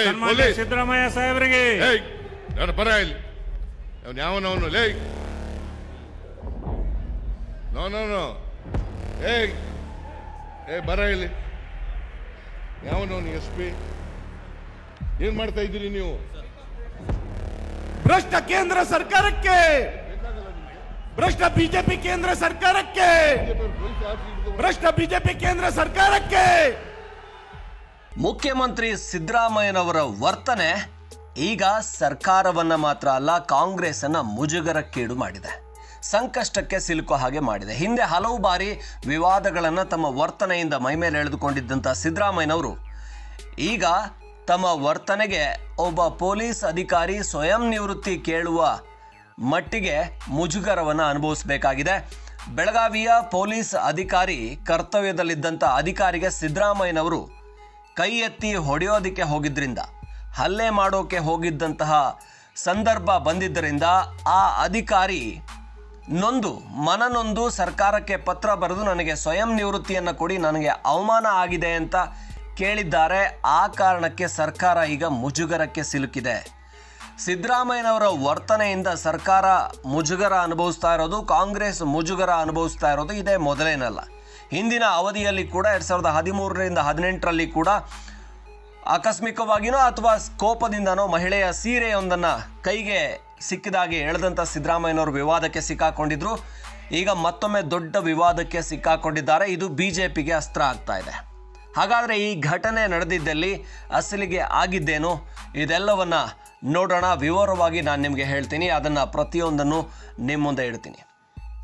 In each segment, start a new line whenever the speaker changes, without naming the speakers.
ಸಿದ್ದರಾಮಯ್ಯ ಸಾಹೇಬರಿಗೆ.
ನಾನು ಬರ ಇಲ್ಲಿ. ಅವನು ಯಾವನವನು ಲೇ. No no no. ಏಯ್. ಏ ಬರ ಇಲ್ಲಿ. ಯಾವನವನು ಎಸ್ ಪಿ? ಏನ್ ಮಾಡ್ತಾ ಇದ್ದೀರಿ ನೀವು?
ಭ್ರಷ್ಟ ಕೇಂದ್ರ ಸರ್ಕಾರಕ್ಕೆ! ಭ್ರಷ್ಟ ಬಿಜೆಪಿ ಕೇಂದ್ರ ಸರ್ಕಾರಕ್ಕೆ! ಭ್ರಷ್ಟ ಬಿಜೆಪಿ ಕೇಂದ್ರ ಸರ್ಕಾರಕ್ಕೆ!
ಮುಖ್ಯಮಂತ್ರಿ ಸಿದ್ದರಾಮಯ್ಯನವರ ವರ್ತನೆ ಈಗ ಸರ್ಕಾರವನ್ನ ಮಾತ್ರ ಅಲ್ಲ ಕಾಂಗ್ರೆಸ್ ಅನ್ನ ಮುಜುಗರಕ್ಕೀಡು ಮಾಡಿದೆ. ಸಂಕಷ್ಟಕ್ಕೆ ಸಿಲುಕೋ ಹಾಗೆ ಮಾಡಿದೆ. ಹಿಂದೆ ಹಲವು ಬಾರಿ ವಿವಾದಗಳನ್ನು ತಮ್ಮ ವರ್ತನೆಯಿಂದ ಮೈಮೇಲೆ ಎಳೆದುಕೊಂಡಿದ್ದಂಥ ಸಿದ್ದರಾಮಯ್ಯನವರು ಈಗ ತಮ್ಮ ವರ್ತನೆಗೆ ಒಬ್ಬ ಪೊಲೀಸ್ ಅಧಿಕಾರಿ ಸ್ವಯಂ ನಿವೃತ್ತಿ ಕೇಳುವ ಮಟ್ಟಿಗೆ ಮುಜುಗರವನ್ನು ಅನುಭವಿಸಬೇಕಾಗಿದೆ. ಬೆಳಗಾವಿಯ ಪೊಲೀಸ್ ಅಧಿಕಾರಿ ಕರ್ತವ್ಯದಲ್ಲಿದ್ದಂಥ ಅಧಿಕಾರಿಗೆ ಸಿದ್ದರಾಮಯ್ಯನವರು ಕೈ ಎತ್ತಿ ಹೊಡೆಯೋದಕ್ಕೆ ಹೋಗಿದ್ದರಿಂದ ಹಲ್ಲೆ ಮಾಡೋಕೆ ಹೋಗಿದ್ದಂತಹ ಸಂದರ್ಭ ಬಂದಿದ್ದರಿಂದ ಆ ಅಧಿಕಾರಿ ನೊಂದು, ಮನನೊಂದು ಸರ್ಕಾರಕ್ಕೆ ಪತ್ರ ಬರೆದು ನನಗೆ ಸ್ವಯಂ ನಿವೃತ್ತಿಯನ್ನು ಕೊಡಿ, ನನಗೆ ಅವಮಾನ ಆಗಿದೆ ಅಂತ ಕೇಳಿದ್ದಾರೆ. ಆ ಕಾರಣಕ್ಕೆ ಸರ್ಕಾರ ಈಗ ಮುಜುಗರಕ್ಕೆ ಸಿಲುಕಿದೆ. ಸಿದ್ದರಾಮಯ್ಯನವರ ವರ್ತನೆಯಿಂದ ಸರ್ಕಾರ ಮುಜುಗರ ಅನುಭವಿಸ್ತಾ ಇರೋದು, ಕಾಂಗ್ರೆಸ್ ಮುಜುಗರ ಅನುಭವಿಸ್ತಾ ಇರೋದು ಇದೇ ಮೊದಲೇನಲ್ಲ. ಹಿಂದಿನ ಅವಧಿಯಲ್ಲಿ ಕೂಡ ಎರಡು ಸಾವಿರದ ಹದಿಮೂರರಿಂದ ಹದಿನೆಂಟರಲ್ಲಿ ಕೂಡ ಆಕಸ್ಮಿಕವಾಗಿನೋ ಅಥವಾ ಕೋಪದಿಂದನೋ ಮಹಿಳೆಯ ಸೀರೆಯೊಂದನ್ನು ಕೈಗೆ ಸಿಕ್ಕಿದಾಗೆ ಎಳೆದಂಥ ಸಿದ್ದರಾಮಯ್ಯನವರು ವಿವಾದಕ್ಕೆ ಸಿಕ್ಕಾಕೊಂಡಿದ್ರು. ಈಗ ಮತ್ತೊಮ್ಮೆ ದೊಡ್ಡ ವಿವಾದಕ್ಕೆ ಸಿಕ್ಕಾಕೊಂಡಿದ್ದಾರೆ. ಇದು ಬಿ ಜೆ ಪಿಗೆ ಅಸ್ತ್ರ ಆಗ್ತಾ ಇದೆ. ಹಾಗಾದರೆ ಈ ಘಟನೆ ನಡೆದಿದ್ದಲ್ಲಿ ಅಸಲಿಗೆ ಆಗಿದ್ದೇನು? ಇದೆಲ್ಲವನ್ನು ನೋಡೋಣ. ವಿವರವಾಗಿ ನಾನು ನಿಮಗೆ ಹೇಳ್ತೀನಿ. ಅದನ್ನು ಪ್ರತಿಯೊಂದನ್ನು ನಿಮ್ಮ ಮುಂದೆ ಇಡ್ತೀನಿ.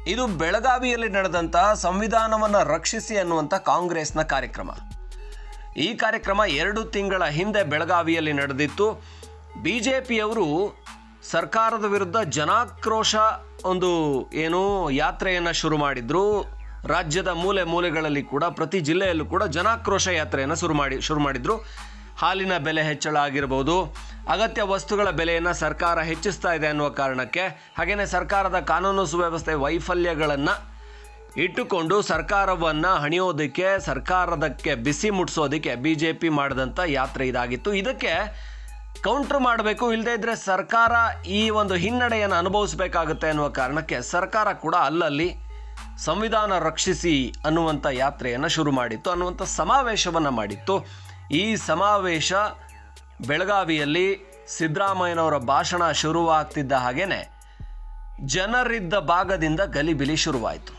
ಇದು ಬೆಳಗಾವಿಯಲ್ಲಿ ನಡೆದಂತಹ ಸಂವಿಧಾನವನ್ನು ರಕ್ಷಿಸಿ ಅನ್ನುವಂಥ ಕಾಂಗ್ರೆಸ್ನ ಕಾರ್ಯಕ್ರಮ. ಈ ಕಾರ್ಯಕ್ರಮ ಎರಡು ತಿಂಗಳ ಹಿಂದೆ ಬೆಳಗಾವಿಯಲ್ಲಿ ನಡೆದಿತ್ತು. ಬಿ ಜೆ ಪಿಯವರು ಸರ್ಕಾರದ ವಿರುದ್ಧ ಜನಾಕ್ರೋಶ ಒಂದು ಏನು ಯಾತ್ರೆಯನ್ನು ಶುರು ಮಾಡಿದ್ರು. ರಾಜ್ಯದ ಮೂಲೆ ಮೂಲೆಗಳಲ್ಲಿ ಕೂಡ, ಪ್ರತಿ ಜಿಲ್ಲೆಯಲ್ಲೂ ಕೂಡ ಜನಾಕ್ರೋಶ ಯಾತ್ರೆಯನ್ನು ಶುರು ಮಾಡಿ, ಶುರು ಮಾಡಿದರು. ಹಾಲಿನ ಬೆಲೆ ಹೆಚ್ಚಳ ಆಗಿರ್ಬೋದು. ಅಗತ್ಯ ವಸ್ತುಗಳ ಬೆಲೆಯನ್ನು ಸರ್ಕಾರ ಹೆಚ್ಚಿಸ್ತಾ ಇದೆ ಅನ್ನುವ ಕಾರಣಕ್ಕೆ ಹಾಗೆಯೇ ಸರ್ಕಾರದ ಕಾನೂನು ಸುವ್ಯವಸ್ಥೆ ವೈಫಲ್ಯಗಳನ್ನು ಇಟ್ಟುಕೊಂಡು ಸರ್ಕಾರವನ್ನು ಹಣಿಯೋದಕ್ಕೆ, ಸರ್ಕಾರದಕ್ಕೆ ಬಿಸಿ ಮುಟ್ಟಿಸೋದಕ್ಕೆ ಬಿ ಜೆ ಪಿ ಮಾಡಿದಂಥ ಯಾತ್ರೆ ಇದಾಗಿತ್ತು. ಇದಕ್ಕೆ ಕೌಂಟ್ರ್ ಮಾಡಬೇಕು ಇಲ್ಲದೇ ಇದ್ದರೆ ಸರ್ಕಾರ ಈ ಒಂದು ಹಿನ್ನಡೆಯನ್ನು ಅನುಭವಿಸಬೇಕಾಗುತ್ತೆ ಅನ್ನುವ ಕಾರಣಕ್ಕೆ ಸರ್ಕಾರ ಕೂಡ ಅಲ್ಲಲ್ಲಿ ಸಂವಿಧಾನ ರಕ್ಷಿಸಿ ಅನ್ನುವಂಥ ಯಾತ್ರೆಯನ್ನು ಶುರು ಮಾಡಿತ್ತು ಅನ್ನುವಂಥ ಸಮಾವೇಶವನ್ನು ಮಾಡಿತ್ತು. ಈ ಸಮಾವೇಶ ಬೆಳಗಾವಿಯಲ್ಲಿ ಸಿದ್ದರಾಮಯ್ಯನವರ ಭಾಷಣ ಶುರುವಾಗ್ತಿದ್ದ ಹಾಗೇನೆ, ಜನರಿದ್ದ ಭಾಗದಿಂದ ಗಲಿಬಿಲಿ ಶುರುವಾಯಿತು.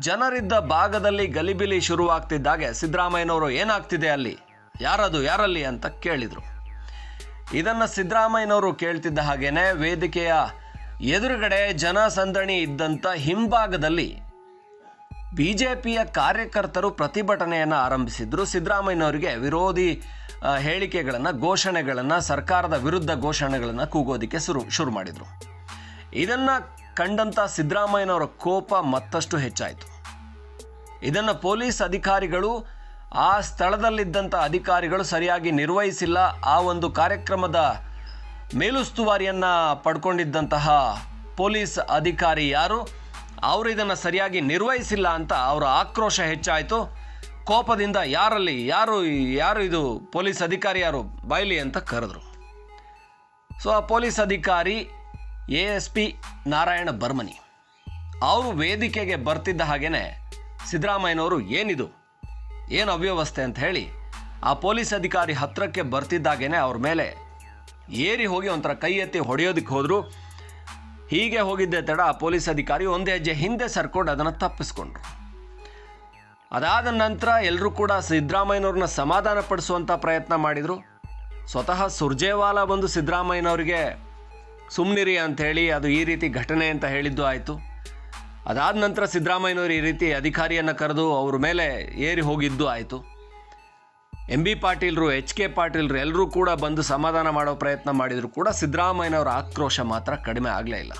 ಜನರಿದ್ದ ಭಾಗದಲ್ಲಿ ಗಲಿಬಿಲಿ ಶುರುವಾಗ್ತಿದ್ದಾಗೆ ಸಿದ್ದರಾಮಯ್ಯನವರು ಏನಾಗ್ತಿದೆ ಅಲ್ಲಿ? ಯಾರದು, ಯಾರಲ್ಲಿ ಅಂತ ಕೇಳಿದರು. ಇದನ್ನು ಸಿದ್ದರಾಮಯ್ಯನವರು ಕೇಳ್ತಿದ್ದ ಹಾಗೇನೆ, ವೇದಿಕೆಯ ಎದುರುಗಡೆ ಜನಸಂದಣಿ ಇದ್ದಂಥ ಹಿಂಭಾಗದಲ್ಲಿ ಬಿ ಜೆ ಪಿಯ ಕಾರ್ಯಕರ್ತರು ಪ್ರತಿಭಟನೆಯನ್ನು ಆರಂಭಿಸಿದ್ರು. ಸಿದ್ದರಾಮಯ್ಯನವರಿಗೆ ವಿರೋಧಿ ಹೇಳಿಕೆಗಳನ್ನು, ಘೋಷಣೆಗಳನ್ನು, ಸರ್ಕಾರದ ವಿರುದ್ಧ ಘೋಷಣೆಗಳನ್ನು ಕೂಗೋದಕ್ಕೆ ಶುರು ಶುರು ಮಾಡಿದರು. ಇದನ್ನು ಕಂಡಂಥ ಸಿದ್ದರಾಮಯ್ಯನವರ ಕೋಪ ಮತ್ತಷ್ಟು ಹೆಚ್ಚಾಯಿತು. ಇದನ್ನು ಪೊಲೀಸ್ ಅಧಿಕಾರಿಗಳು, ಆ ಸ್ಥಳದಲ್ಲಿದ್ದಂಥ ಅಧಿಕಾರಿಗಳು ಸರಿಯಾಗಿ ನಿರ್ವಹಿಸಿಲ್ಲ. ಆ ಒಂದು ಕಾರ್ಯಕ್ರಮದ ಮೇಲುಸ್ತುವಾರಿಯನ್ನು ಪಡ್ಕೊಂಡಿದ್ದಂತಹ ಪೊಲೀಸ್ ಅಧಿಕಾರಿ ಯಾರು? ಅವರು ಇದನ್ನು ಸರಿಯಾಗಿ ನಿರ್ವಹಿಸಿಲ್ಲ ಅಂತ ಅವರ ಆಕ್ರೋಶ ಹೆಚ್ಚಾಯಿತು. ಕೋಪದಿಂದ ಯಾರಲ್ಲಿ, ಯಾರು ಯಾರು ಇದು ಪೊಲೀಸ್ ಅಧಿಕಾರಿ ಯಾರು? ಬಾಯ್ಲಿ ಅಂತ ಕರೆದ್ರು. ಸೊ, ಆ ಪೊಲೀಸ್ ಅಧಿಕಾರಿ A S P Narayana Barmani, ಅವರು ವೇದಿಕೆಗೆ ಬರ್ತಿದ್ದ ಹಾಗೇ ಸಿದ್ದರಾಮಯ್ಯನವರು ಏನಿದು, ಏನು ಅವ್ಯವಸ್ಥೆ ಅಂತ ಹೇಳಿ ಆ ಪೊಲೀಸ್ ಅಧಿಕಾರಿ ಹತ್ತಿರಕ್ಕೆ ಬರ್ತಿದ್ದಾಗೇನೆ ಅವ್ರ ಮೇಲೆ ಏರಿ ಹೋಗಿ ಒಂಥರ ಕೈ ಎತ್ತಿ ಹೊಡೆಯೋದಕ್ಕೆ ಹೋದರು. ಹೀಗೆ ಹೋಗಿದ್ದೆ ತಡ ಆ ಪೊಲೀಸ್ ಅಧಿಕಾರಿ ಒಂದು ಹೆಜ್ಜೆ ಹಿಂದೆ ಸರ್ಕೊಂಡು ಅದನ್ನು ತಪ್ಪಿಸ್ಕೊಂಡ್ರು. ಅದಾದ ನಂತರ ಎಲ್ಲರೂ ಕೂಡ ಸಿದ್ದರಾಮಯ್ಯನವ್ರನ್ನ ಸಮಾಧಾನ ಪಡಿಸುವಂಥ ಪ್ರಯತ್ನ ಮಾಡಿದರು. ಸ್ವತಃ ಸುರ್ಜೇವಾಲ ಬಂದು ಸಿದ್ದರಾಮಯ್ಯನವ್ರಿಗೆ ಸುಮ್ಮನಿರಿ ಅಂಥೇಳಿ ಅದು ಈ ರೀತಿ ಘಟನೆ ಅಂತ ಹೇಳಿದ್ದು ಆಯಿತು. ಅದಾದ ನಂತರ ಸಿದ್ದರಾಮಯ್ಯನವರು ಈ ರೀತಿ ಅಧಿಕಾರಿಯನ್ನು ಕರೆದು ಅವ್ರ ಮೇಲೆ ಏರಿ ಹೋಗಿದ್ದು ಆಯಿತು. ಎಂ ಬಿ ಪಾಟೀಲ್ರು, ಎಚ್ ಕೆ ಪಾಟೀಲ್ರು ಎಲ್ಲರೂ ಕೂಡ ಬಂದು ಸಮಾಧಾನ ಮಾಡೋ ಪ್ರಯತ್ನ ಮಾಡಿದರೂ ಕೂಡ ಸಿದ್ದರಾಮಯ್ಯನವರ ಆಕ್ರೋಶ ಮಾತ್ರ ಕಡಿಮೆ ಆಗಲೇ ಇಲ್ಲ.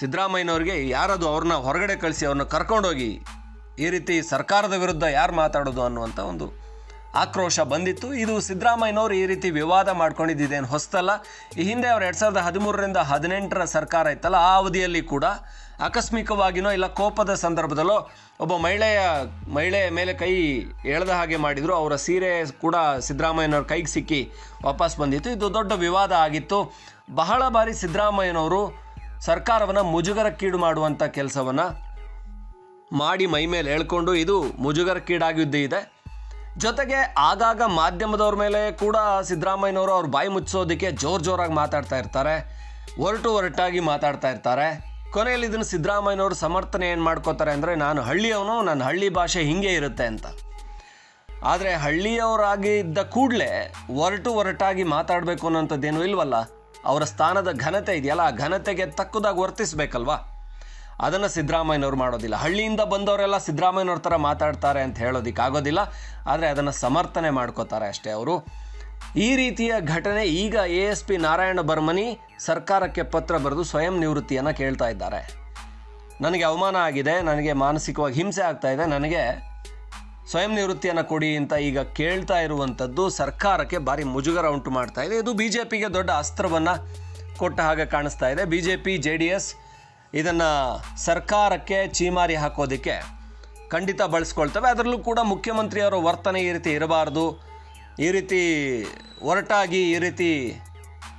ಸಿದ್ದರಾಮಯ್ಯನವ್ರಿಗೆ ಯಾರಾದರೂ ಅವ್ರನ್ನ ಹೊರಗಡೆ ಕಳಿಸಿ ಅವ್ರನ್ನ ಕರ್ಕೊಂಡೋಗಿ ಈ ರೀತಿ ಸರ್ಕಾರದ ವಿರುದ್ಧ ಯಾರು ಮಾತಾಡೋದು ಅನ್ನುವಂಥ ಒಂದು ಆಕ್ರೋಶ ಬಂದಿತ್ತು. ಇದು ಸಿದ್ದರಾಮಯ್ಯನವರು ಈ ರೀತಿ ವಿವಾದ ಮಾಡ್ಕೊಂಡಿದ್ದೇನು ಹೊಸ್ತಲ್ಲ. ಈ ಹಿಂದೆ ಅವ್ರು ಎರಡು ಸಾವಿರದ ಹದಿಮೂರರಿಂದ ಹದಿನೆಂಟರ ಸರ್ಕಾರ ಇತ್ತಲ್ಲ, ಆ ಅವಧಿಯಲ್ಲಿ ಕೂಡ ಆಕಸ್ಮಿಕವಾಗಿನೋ ಇಲ್ಲ ಕೋಪದ ಸಂದರ್ಭದಲ್ಲೋ ಒಬ್ಬ ಮಹಿಳೆಯ ಮಹಿಳೆಯ ಮೇಲೆ ಕೈ ಎಳೆದ ಹಾಗೆ ಮಾಡಿದರು. ಅವರ ಸೀರೆ ಕೂಡ ಸಿದ್ದರಾಮಯ್ಯನವ್ರ ಕೈಗೆ ಸಿಕ್ಕಿ ವಾಪಸ್ ಬಂದಿತ್ತು. ಇದು ದೊಡ್ಡ ವಿವಾದ ಆಗಿತ್ತು. ಬಹಳ ಬಾರಿ ಸಿದ್ದರಾಮಯ್ಯನವರು ಸರ್ಕಾರವನ್ನು ಮುಜುಗರಕ್ಕೀಡು ಮಾಡುವಂಥ ಕೆಲಸವನ್ನು ಮಾಡಿ ಮೈ ಮೇಲೆ ಹೇಳ್ಕೊಂಡು ಇದು ಮುಜುಗರಕ್ಕೀಡಾಗಿದ್ದು ಇದೆ ಜೊತೆಗೆ ಆಗಾಗ ಮಾಧ್ಯಮದವ್ರ ಮೇಲೆ ಕೂಡ ಸಿದ್ದರಾಮಯ್ಯನವರು ಅವ್ರ ಬಾಯಿ ಮುಚ್ಚೋದಕ್ಕೆ ಜೋರು ಜೋರಾಗಿ ಮಾತಾಡ್ತಾ ಇರ್ತಾರೆ. ಒರಟು ಒರಟಾಗಿ ಮಾತಾಡ್ತಾ ಇರ್ತಾರೆ. ಕೊನೆಯಲ್ಲಿ ಇದನ್ನು ಸಿದ್ದರಾಮಯ್ಯನವರು ಸಮರ್ಥನೆ ಏನು ಮಾಡ್ಕೋತಾರೆ ಅಂದರೆ, ನಾನು ಹಳ್ಳಿಯವನು, ನನ್ನ ಹಳ್ಳಿ ಭಾಷೆ ಹಿಂಗೆ ಇರುತ್ತೆ ಅಂತ. ಆದರೆ ಹಳ್ಳಿಯವರಾಗಿದ್ದ ಕೂಡಲೇ ಒರಟು ಒರಟಾಗಿ ಮಾತಾಡಬೇಕು ಅನ್ನೋಂಥದ್ದೇನು ಇಲ್ವಲ್ಲ? ಅವರ ಸ್ಥಾನದ ಘನತೆ ಇದೆಯಲ್ಲ, ಆ ಘನತೆಗೆ ತಕ್ಕದಾಗಿ ವರ್ತಿಸ್ಬೇಕಲ್ವಾ? ಅದನ್ನು ಸಿದ್ದರಾಮಯ್ಯನವ್ರು ಮಾಡೋದಿಲ್ಲ. ಹಳ್ಳಿಯಿಂದ ಬಂದವರೆಲ್ಲ ಸಿದ್ದರಾಮಯ್ಯನವ್ರ ಥರ ಮಾತಾಡ್ತಾರೆ ಅಂತ ಹೇಳೋದಕ್ಕೆ ಆಗೋದಿಲ್ಲ ಆದರೆ ಅದನ್ನು ಸಮರ್ಥನೆ ಮಾಡ್ಕೋತಾರೆ ಅಷ್ಟೇ ಅವರು. ಈ ರೀತಿಯ ಘಟನೆ ಈಗ A S P Narayana Barmani ಸರ್ಕಾರಕ್ಕೆ ಪತ್ರ ಬರೆದು ಸ್ವಯಂ ನಿವೃತ್ತಿಯನ್ನು ಕೇಳ್ತಾ ಇದ್ದಾರೆ. ನನಗೆ ಅವಮಾನ ಆಗಿದೆ, ನನಗೆ ಮಾನಸಿಕವಾಗಿ ಹಿಂಸೆ ಆಗ್ತಾ ಇದೆ, ನನಗೆ ಸ್ವಯಂ ನಿವೃತ್ತಿಯನ್ನು ಕೊಡಿ ಅಂತ ಈಗ ಕೇಳ್ತಾ ಇರುವಂಥದ್ದು ಸರ್ಕಾರಕ್ಕೆ ಭಾರಿ ಮುಜುಗರ ಉಂಟು ಮಾಡ್ತಾ ಇದೆ. ಇದು ಬಿ ಜೆ ಪಿಗೆ ದೊಡ್ಡ ಅಸ್ತ್ರವನ್ನು ಕೊಟ್ಟ ಹಾಗೆ ಕಾಣಿಸ್ತಾ ಇದೆ. B J P J D S ಇದನ್ನು ಸರ್ಕಾರಕ್ಕೆ ಚೀಮಾರಿ ಹಾಕೋದಕ್ಕೆ ಖಂಡಿತ ಬಳಸ್ಕೊಳ್ತವೆ. ಅದರಲ್ಲೂ ಕೂಡ ಮುಖ್ಯಮಂತ್ರಿಯವರ ವರ್ತನೆ ಈ ರೀತಿ ಇರಬಾರ್ದು. ಈ ರೀತಿ ಒರಟಾಗಿ ಈ ರೀತಿ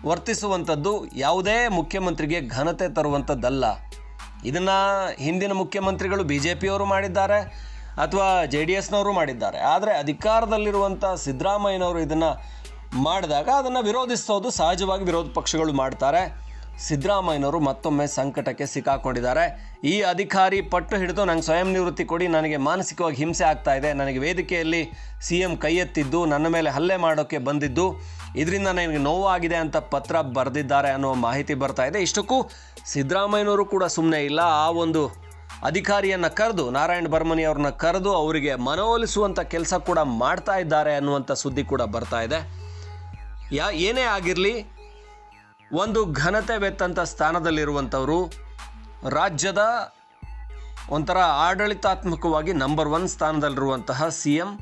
ವರ್ತಿಸುವಂಥದ್ದು ಯಾವುದೇ ಮುಖ್ಯಮಂತ್ರಿಗೆ ಘನತೆ ತರುವಂಥದ್ದಲ್ಲ. ಇದನ್ನು ಹಿಂದಿನ ಮುಖ್ಯಮಂತ್ರಿಗಳು ಬಿ ಜೆ ಪಿಯವರು ಮಾಡಿದ್ದಾರೆ ಅಥವಾ ಜೆ ಡಿ ಎಸ್ನವರು ಮಾಡಿದ್ದಾರೆ. ಆದರೆ ಅಧಿಕಾರದಲ್ಲಿರುವಂಥ ಸಿದ್ದರಾಮಯ್ಯನವರು ಇದನ್ನು ಮಾಡಿದಾಗ ಅದನ್ನು ವಿರೋಧಿಸೋದು ಸಹಜವಾಗಿ ವಿರೋಧ ಪಕ್ಷಗಳು ಮಾಡ್ತಾರೆ. ಸಿದ್ದರಾಮಯ್ಯನವರು ಮತ್ತೊಮ್ಮೆ ಸಂಕಟಕ್ಕೆ ಸಿಕ್ಕಾಕೊಂಡಿದ್ದಾರೆ. ಈ ಅಧಿಕಾರಿ ಪಟ್ಟು ಹಿಡಿದು ನಂಗೆ ಸ್ವಯಂ ನಿವೃತ್ತಿ ಕೊಡಿ, ನನಗೆ ಮಾನಸಿಕವಾಗಿ ಹಿಂಸೆ ಆಗ್ತಾ ಇದೆ. ನನಗೆ ವೇದಿಕೆಯಲ್ಲಿ ಸಿ ಎಂ ಕೈ ಎತ್ತಿದ್ದು, ನನ್ನ ಮೇಲೆ ಹಲ್ಲೆ ಮಾಡೋಕ್ಕೆ ಬಂದಿದ್ದು, ಇದರಿಂದ ನನಗೆ ನೋವಾಗಿದೆ ಅಂತ ಪತ್ರ ಬರೆದಿದ್ದಾರೆ ಅನ್ನೋ ಮಾಹಿತಿ ಬರ್ತಾ ಇದೆ. ಇಷ್ಟಕ್ಕೂ ಸಿದ್ದರಾಮಯ್ಯನವರು ಕೂಡ ಸುಮ್ಮನೆ ಇಲ್ಲ. ಆ ಒಂದು ಅಧಿಕಾರಿಯನ್ನು ಕರೆದು, ನಾರಾಯಣ ಬರ್ಮನಿ ಅವ್ರನ್ನ ಕರೆದು, ಅವರಿಗೆ ಮನವೊಲಿಸುವಂಥ ಕೆಲಸ ಕೂಡ ಮಾಡ್ತಾ ಇದ್ದಾರೆ ಅನ್ನುವಂಥ ಸುದ್ದಿ ಕೂಡ ಬರ್ತಾ ಇದೆ. ಯಾ, ಏನೇ ಆಗಿರಲಿ ಒಂದು ಘನತೆ ಬೆತ್ತಂಥ ಸ್ಥಾನದಲ್ಲಿರುವಂಥವರು ರಾಜ್ಯದ ಒಂಥರ ಆಡಳಿತಾತ್ಮಕವಾಗಿ ನಂಬರ್ ಒನ್ ಸ್ಥಾನದಲ್ಲಿರುವಂತಹ ಸಿ ಎಂ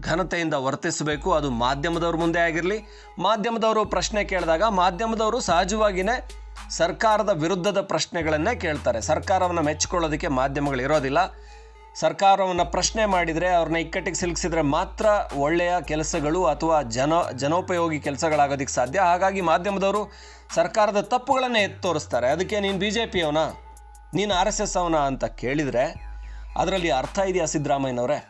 ಘನತೆಯಿಂದ ವರ್ತಿಸಬೇಕು. ಅದು ಮಾಧ್ಯಮದವ್ರ ಮುಂದೆ ಆಗಿರಲಿ, ಮಾಧ್ಯಮದವರು ಪ್ರಶ್ನೆ ಕೇಳಿದಾಗ ಮಾಧ್ಯಮದವರು ಸಹಜವಾಗಿಯೇ ಸರ್ಕಾರದ ವಿರುದ್ಧದ ಪ್ರಶ್ನೆಗಳನ್ನೇ ಕೇಳ್ತಾರೆ. ಸರ್ಕಾರವನ್ನು ಮೆಚ್ಚಿಕೊಳ್ಳೋದಕ್ಕೆ ಮಾಧ್ಯಮಗಳು ಇರೋದಿಲ್ಲ. ಸರ್ಕಾರವನ್ನು ಪ್ರಶ್ನೆ ಮಾಡಿದರೆ ಅವ್ರನ್ನ ಇಕ್ಕಟ್ಟಿಗೆ ಸಿಲುಕಿಸಿದ್ರೆ ಮಾತ್ರ ಒಳ್ಳೆಯ ಕೆಲಸಗಳು ಅಥವಾ ಜನ ಜನೋಪಯೋಗಿ ಕೆಲಸಗಳಾಗೋದಕ್ಕೆ ಸಾಧ್ಯ. ಹಾಗಾಗಿ ಮಾಧ್ಯಮದವರು ಸರ್ಕಾರದ ತಪ್ಪುಗಳನ್ನೇ ಎತ್ತಿ ತೋರಿಸ್ತಾರೆ. ಅದಕ್ಕೆ ನೀನು ಬಿ ಜೆ ಪಿಯವನ ನೀನು ಆರ್ ಎಸ್ ಎಸ್ ಅವನ ಅಂತ ಕೇಳಿದರೆ ಅದರಲ್ಲಿ ಅರ್ಥ ಇದೆಯಾ ಸಿದ್ದರಾಮಯ್ಯನವರೇ?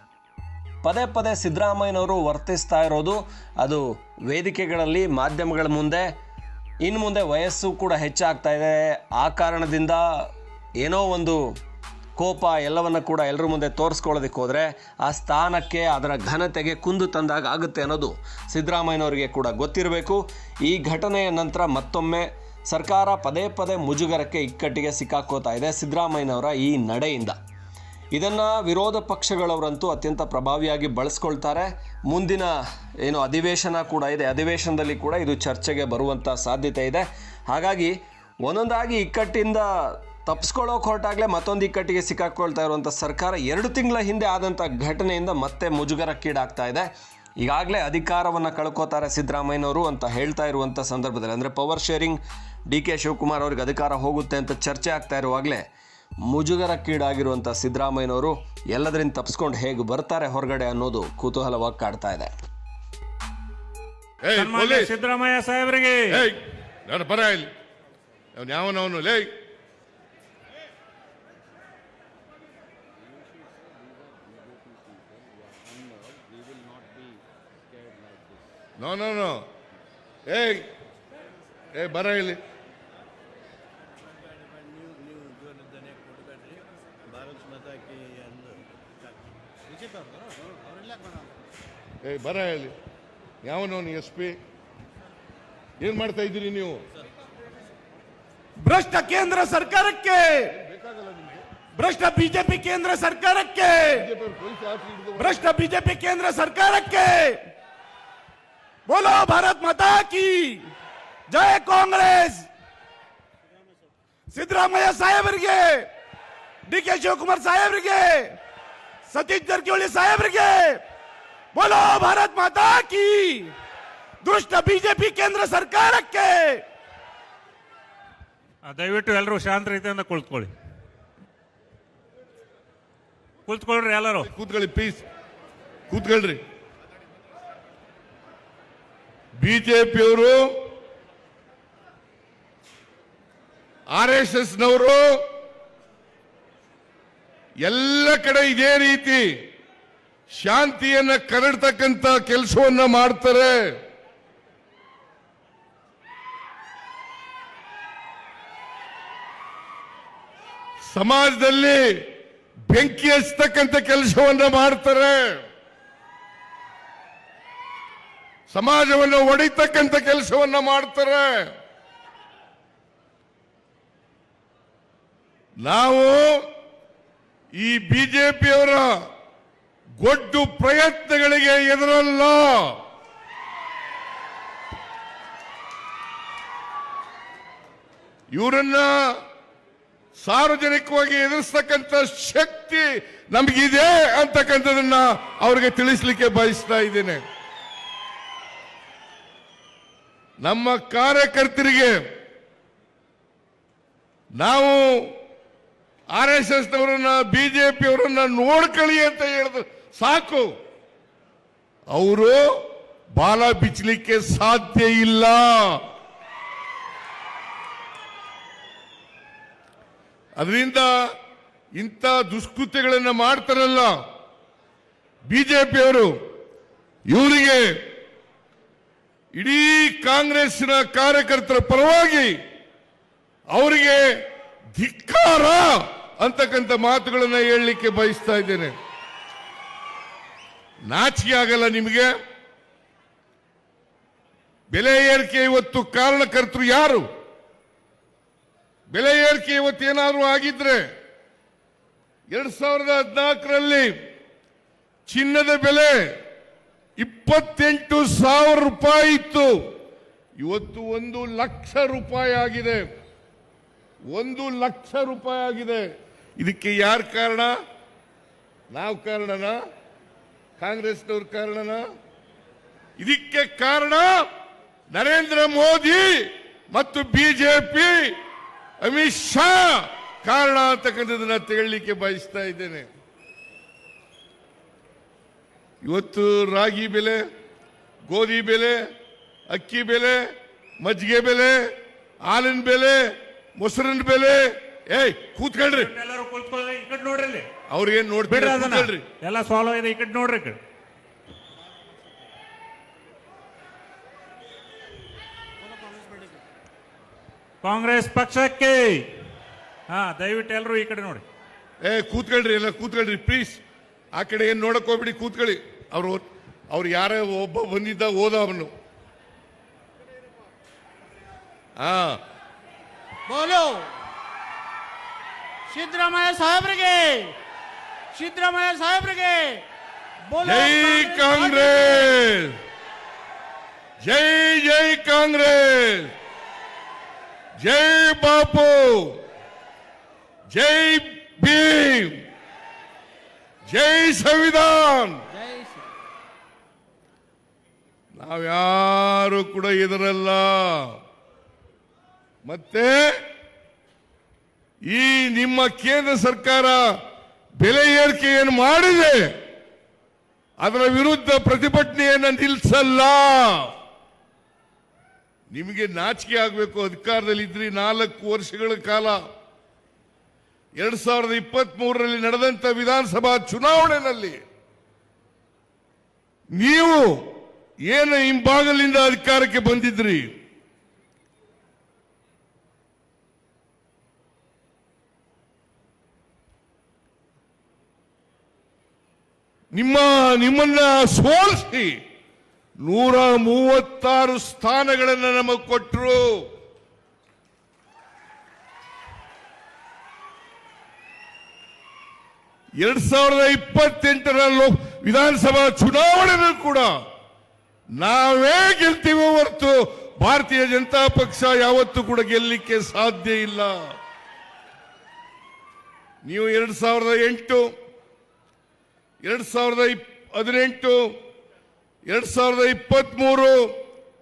ಪದೇ ಪದೇ ಸಿದ್ದರಾಮಯ್ಯನವರು ವರ್ತಿಸ್ತಾ ಇರೋದು ಅದು ವೇದಿಕೆಗಳಲ್ಲಿ ಮಾಧ್ಯಮಗಳ ಮುಂದೆ ಇನ್ನು ಮುಂದೆ ವಯಸ್ಸು ಕೂಡ ಹೆಚ್ಚಾಗ್ತಾ ಇದೆ. ಆ ಕಾರಣದಿಂದ ಏನೋ ಒಂದು ಕೋಪ ಎಲ್ಲವನ್ನ ಕೂಡ ಎಲ್ಲರ ಮುಂದೆ ತೋರಿಸ್ಕೊಳ್ಳೋದಕ್ಕೆ ಹೋದರೆ ಆ ಸ್ಥಾನಕ್ಕೆ ಅದರ ಘನತೆಗೆ ಕುಂದು ತಂದಾಗ ಆಗುತ್ತೆ ಅನ್ನೋದು ಸಿದ್ದರಾಮಯ್ಯನವರಿಗೆ ಕೂಡ ಗೊತ್ತಿರಬೇಕು. ಈ ಘಟನೆಯ ನಂತರ ಮತ್ತೊಮ್ಮೆ ಸರ್ಕಾರ ಪದೇ ಪದೇ ಮುಜುಗರಕ್ಕೆ ಇಕ್ಕಟ್ಟಿಗೆ ಸಿಕ್ಕಾಕೋತಾ ಇದೆ ಸಿದ್ದರಾಮಯ್ಯನವರ ಈ ನಡೆಯಿಂದ. ಇದನ್ನು ವಿರೋಧ ಪಕ್ಷಗಳವರಂತೂ ಅತ್ಯಂತ ಪ್ರಭಾವಿಯಾಗಿ ಬಳಸ್ಕೊಳ್ತಾರೆ. ಮುಂದಿನ ಏನು ಅಧಿವೇಶನ ಕೂಡ ಇದೆ, ಅಧಿವೇಶನದಲ್ಲಿ ಕೂಡ ಇದು ಚರ್ಚೆಗೆ ಬರುವಂಥ ಸಾಧ್ಯತೆ ಇದೆ. ಹಾಗಾಗಿ ಒಂದೊಂದಾಗಿ ಇಕ್ಕಟ್ಟಿಂದ ತಪ್ಪಿಸ್ಕೊಳ್ಳೋಕೆ ಹೊರಟಾಗಲೇ ಮತ್ತೊಂದು ಇಕ್ಕಟ್ಟಿಗೆ ಸಿಕ್ಕಾಕೊಳ್ತಾ ಇರುವಂಥ ಸರ್ಕಾರ ಎರಡು ತಿಂಗಳ ಹಿಂದೆ ಆದಂಥ ಘಟನೆಯಿಂದ ಮತ್ತೆ ಮುಜುಗರಕ್ಕೀಡಾಗ್ತಾ ಇದೆ. ಈಗಾಗಲೇ ಅಧಿಕಾರವನ್ನು ಕಳ್ಕೋತಾರೆ ಸಿದ್ದರಾಮಯ್ಯನವರು ಅಂತ ಹೇಳ್ತಾ ಇರುವಂಥ ಸಂದರ್ಭದಲ್ಲಿ. ಅಂದರೆ power sharing D K Shivakumar ಅವ್ರಿಗೆ ಅಧಿಕಾರ ಹೋಗುತ್ತೆ ಅಂತ ಚರ್ಚೆ ಆಗ್ತಾ ಇರುವಾಗಲೇ ಮುಜುಗರಕ್ಕೀಡಾಗಿರುವಂಥ ಸಿದ್ದರಾಮಯ್ಯನವರು ಎಲ್ಲದರಿಂದ ತಪ್ಪಿಸ್ಕೊಂಡು ಹೇಗೆ ಬರ್ತಾರೆ ಹೊರಗಡೆ ಅನ್ನೋದು ಕುತೂಹಲವಾಗಿ ಕಾಡ್ತಾ ಇದೆ.
ಸಿದ್ದರಾಮಯ್ಯ ಸಾಹೇಬರಿಗೆ!
ಏಯ್ ನಾನು ಬರ ಇಲ್ಲಿ. ಅವನು ಯಾವನವನು? ಲೇ ನೋ ನೋ ನೋ ಏಯ್ ಏ ಬರ ಇಲ್ಲಿ. ಏಯ್ ಬರ ಹೇಳಿ ಯಾವನವನು ಎಸ್ ಪಿ? ಏನ್ ಮಾಡ್ತಾ ಇದ್ದೀರಿ ನೀವು?
ಭ್ರಷ್ಟ ಕೇಂದ್ರ ಸರ್ಕಾರಕ್ಕೆ! ಭ್ರಷ್ಟ ಬಿಜೆಪಿ ಕೇಂದ್ರ ಸರ್ಕಾರಕ್ಕೆ! ಭ್ರಷ್ಟ ಬಿಜೆಪಿ ಕೇಂದ್ರ ಸರ್ಕಾರಕ್ಕೆ! ಬೋಲೋ ಭಾರತ್ ಮಾತಾ ಕಿ ಜಯ ಕಾಂಗ್ರೆಸ್ ಸಿದ್ದರಾಮಯ್ಯ ಸಾಹೇಬರಿಗೆ ಡಿ ಕೆ ಶಿವಕುಮಾರ್ ಸಾಹೇಬರಿಗೆ ಸತೀಶ್ ಜಾರಕಿಹೊಳಿ ಸಾಹೇಬರಿಗೆ ಬೋಲೋ ಭಾರತ್ ಮಾತಾ ಕಿ ದುಷ್ಟ ಬಿಜೆಪಿ ಕೇಂದ್ರ ಸರ್ಕಾರಕ್ಕೆ
ದಯವಿಟ್ಟು ಎಲ್ಲರೂ ಶಾಂತ ರೀತಿಯಿಂದ ಕುಳಿತುಕೊಳ್ಳಿ.
ಕುಳಿತುಕೊಳ್ಳ್ರಿ ಎಲ್ಲರೂ.
ಕೂತ್ಕೊಳ್ಳಿ ಪ್ಲೀಸ್ ಕೂತ್ಕೊಳ್ರಿ. ಬಿಜೆಪಿಯವರು, ಆರ್ ಎಸ್ ನವರು ಎಲ್ಲ ಕಡೆ ಇದೇ ರೀತಿ ಶಾಂತಿಯನ್ನ ಕರಡ್ತಕ್ಕಂತ ಕೆಲಸವನ್ನ ಮಾಡ್ತಾರೆ. ಸಮಾಜದಲ್ಲಿ ಬೆಂಕಿ ಹಚ್ಚತಕ್ಕಂಥ ಕೆಲಸವನ್ನ ಮಾಡ್ತಾರೆ. ಸಮಾಜವನ್ನು ಒಡಿತಕ್ಕಂಥ ಕೆಲಸವನ್ನ ಮಾಡ್ತಾರೆ. ನಾವು ಈ ಬಿಜೆಪಿಯವರ ಗೊಡ್ಡು ಪ್ರಯತ್ನಗಳಿಗೆ ಎದುರಲ್ಲ. ಇವರನ್ನ ಸಾರ್ವಜನಿಕವಾಗಿ ಎದುರಿಸ್ತಕ್ಕಂಥ ಶಕ್ತಿ ನಮಗಿದೆ ಅಂತಕ್ಕಂಥದನ್ನ ಅವರಿಗೆ ತಿಳಿಸ್ಲಿಕ್ಕೆ ಬಯಸ್ತಾ ಇದ್ದೇನೆ. ನಮ್ಮ ಕಾರ್ಯಕರ್ತರಿಗೆ ನಾವು ಆರ್ ಎಸ್ ಎಸ್ ನವರನ್ನ ಬಿಜೆಪಿ ಅವರನ್ನ ನೋಡ್ಕೊಳ್ಳಿ ಅಂತ ಹೇಳಿದ್ರು ಸಾಕು. ಅವರು ಬಾಲ ಬಿಚ್ಚಲಿಕ್ಕೆ ಸಾಧ್ಯ ಇಲ್ಲ. ಅದರಿಂದ ಇಂಥ ದುಷ್ಕೃತ್ಯಗಳನ್ನು ಮಾಡ್ತಾರಲ್ಲ ಬಿಜೆಪಿಯವರು, ಇವರಿಗೆ ಇಡೀ ಕಾಂಗ್ರೆಸ್ನ ಕಾರ್ಯಕರ್ತರ ಪರವಾಗಿ ಅವರಿಗೆ ಧಿಕ್ಕಾರ ಅಂತಕ್ಕಂಥ ಮಾತುಗಳನ್ನು ಹೇಳಲಿಕ್ಕೆ ಬಯಸ್ತಾ ಇದ್ದೇನೆ. ನಾಚಿಕೆ ಆಗಲ್ಲ ನಿಮಗೆ. ಬೆಲೆ ಏರಿಕೆ ಇವತ್ತು ಕಾರಣಕರ್ತರು ಯಾರು? ಬೆಲೆ ಏರಿಕೆ ಇವತ್ತು ಏನಾದರೂ ಆಗಿದ್ರೆ ಎರಡ್ ಸಾವಿರದ ಹದಿನಾಲ್ಕರಲ್ಲಿ ಚಿನ್ನದ ಬೆಲೆ ಇಪ್ಪತ್ತೆಂಟು ಸಾವಿರ ರೂಪಾಯಿ ಇತ್ತು. ಇವತ್ತು ಒಂದು ಲಕ್ಷ ರೂಪಾಯಿ ಆಗಿದೆ. ಒಂದು ಲಕ್ಷ ರೂಪಾಯಿ ಆಗಿದೆ. ಇದಕ್ಕೆ ಯಾರು ಕಾರಣ? ನಾವು ಕಾರಣನ? ಕಾಂಗ್ರೆಸ್ನವ್ರ ಕಾರಣನ? ಇದಕ್ಕೆ ಕಾರಣ ನರೇಂದ್ರ ಮೋದಿ ಮತ್ತು ಬಿಜೆಪಿ. ಅಮಿತ್ ಶಾ ಕಾರಣ ಅಂತಕ್ಕಂಥದ್ದನ್ನ ತೆಗೊಳ್ಳಿಕ್ಕೆ ಬಯಸ್ತಾ ಇದ್ದೇನೆ. ಇವತ್ತು ರಾಗಿ ಬೆಲೆ ಗೋಧಿ ಬೆಲೆ ಅಕ್ಕಿ ಬೆಲೆ ಮಜ್ಜಿಗೆ ಬೆಲೆ ಹಾಲಿನ ಬೆಲೆ ಮೊಸರಿನ ಬೆಲೆ. ಏಯ್ ಕೂತ್ಕೊಳ್ರಿ.
ಎಲ್ಲರೂ ಈ ಕಡೆ ನೋಡ್ರಿ
ಅವ್ರಿಗೇನ್ ನೋಡ್ಬೇಡ್ರಿ ಕೂತ್ಕೊಳ್ರಿ.
ಎಲ್ಲ ಸಾಲ್ವ್ ಇದೆ ಈ ಕಡೆ ನೋಡ್ರಿ ಈ ಕಡೆ. ಕಾಂಗ್ರೆಸ್ ಪಕ್ಷಕ್ಕೆ ಹಾ ದಯವಿಟ್ಟು ಎಲ್ಲರೂ ಈ ಕಡೆ ನೋಡಿ.
ಏ ಕೂತ್ಕೊಳ್ರಿ ಎಲ್ಲ ಕೂತ್ಕೊಳ್ರಿ ಪ್ಲೀಸ್ ಆ ಕಡೆ ಏನ್ ನೋಡಕ್ ಹೋಗ್ಬಿಡಿ ಕೂತ್ಕೊಳ್ಳಿ. ಅವ್ರು ಅವ್ರು ಯಾರೇ ಒಬ್ಬ ಬಂದಿದ್ದ ಹೋದ ಅವನು ಹಾ.
ಬೋಲೋ. ಸಿದ್ದರಾಮಯ್ಯ ಸಾಹೇಬ್ರಿಗೆ. ಸಿದ್ದರಾಮಯ್ಯ ಸಾಹೇಬ್ರಿಗೆ. ಬೋಲೋ.
ಜೈ ಕಾಂಗ್ರೆಸ್. ಜೈ ಜೈ ಕಾಂಗ್ರೆಸ್. ಜೈ ಬಾಪು. ಜೈ ಭೀಮ್. ಜೈ ಸಂವಿಧಾನ್.
ಜೈ ಶ್ರೀ
ನಾವ್ಯಾರು ಕೂಡ ಇದರಲ್ಲ. ಮತ್ತೆ ಈ ನಿಮ್ಮ ಕೇಂದ್ರ ಸರ್ಕಾರ ಬೆಲೆ ಏನು ಮಾಡಿದೆ. ಅದರ ವಿರುದ್ಧ ಪ್ರತಿಭಟನೆಯನ್ನು ನಿಲ್ಲಿಸಲ್ಲ ನಿಮಗೆ ನಾಚಿಕೆ ಆಗಬೇಕು ಅಧಿಕಾರದಲ್ಲಿ ಇದ್ರಿ ನಾಲ್ಕು ವರ್ಷಗಳ ಕಾಲ. ಎರಡ್ ಸಾವಿರದ ಇಪ್ಪತ್ತ್ ಮೂರರಲ್ಲಿ ನಡೆದಂತ ವಿಧಾನಸಭಾ ಚುನಾವಣೆಯಲ್ಲಿ ನೀವು ಏನು ಹಿಂಭಾಗಲಿಂದ ಅಧಿಕಾರಕ್ಕೆ ಬಂದಿದ್ರಿ? ನಿಮ್ಮ, ನಿಮ್ಮನ್ನ ಸೋಲಿಸಿ ನೂರ ಮೂವತ್ತಾರು ಸ್ಥಾನಗಳನ್ನು ನಮಗೆ ಕೊಟ್ಟರು ಎರಡ್ ಸಾವಿರದ ಇಪ್ಪತ್ತೆಂಟರ ಲೋಕ್ ವಿಧಾನಸಭಾ ಚುನಾವಣೆಯಲ್ಲೂ ಕೂಡ ನಾವೇ ಗೆಲ್ತೀವೋ ಹೊರತು ಭಾರತೀಯ ಜನತಾ ಪಕ್ಷ ಯಾವತ್ತೂ ಕೂಡ ಗೆಲ್ಲಲಿಕ್ಕೆ ಸಾಧ್ಯ ಇಲ್ಲ. ನೀವು ಎರಡ್ ಸಾವಿರದ ಎಂಟು, ಎರಡ್ ಸಾವಿರದ ಇಪ್- ಹದಿನೆಂಟು, ಎರಡ್ ಸಾವಿರದ ಇಪ್ಪತ್ತ್ ಮೂರು